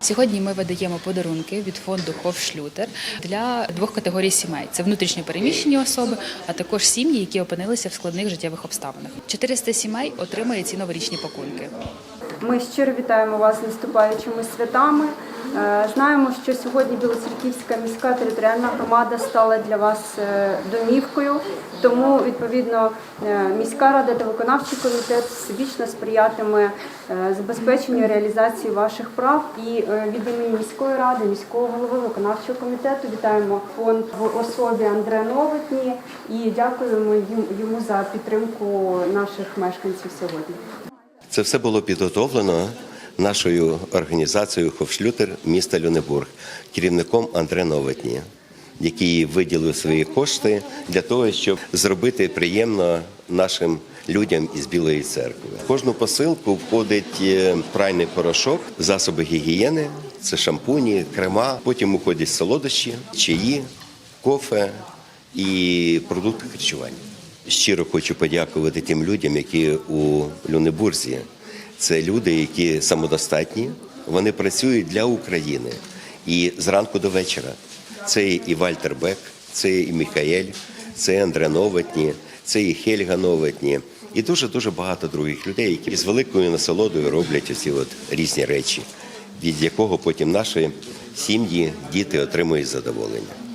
Сьогодні ми видаємо подарунки від фонду Хофшлютер для двох категорій сімей: це внутрішньо переміщені особи, а також сім'ї, які опинилися в складних життєвих обставинах. 400 сімей отримає ці новорічні пакунки. Ми щиро вітаємо вас з наступаючими святами. Е, Знаємо, що сьогодні Білоцерківська міська територіальна громада стала для вас е, домівкою. Тому відповідно е, міська рада та виконавчий комітет всебічно сприятиме забезпеченню реалізації ваших прав. І від імені міської ради, міського голови виконавчого комітету вітаємо фонд в особі Андрея Новотні і дякуємо йому за підтримку наших мешканців сьогодні. Це все було підготовлено нашою організацією Хофшлютер міста Люнебург, керівником Андре Новотні, який виділив свої кошти для того, щоб зробити приємно нашим людям із Білої церкви. В кожну посилку входить е, пральний порошок, засоби гігієни, це шампуні, крема. Потім уходять солодощі, чаї, кофе і продукти харчування. Щиро хочу подякувати тим людям, які у Люнебурзі. Це люди, які самодостатні, вони працюють для України і зранку до вечора. Це і Вальтер Бек, це і Міхаель, це Андре Новотні, це і Хельга Новотні, і дуже дуже багато других людей, які з великою насолодою роблять оці от різні речі, від якого потім наші сім'ї, діти отримують задоволення.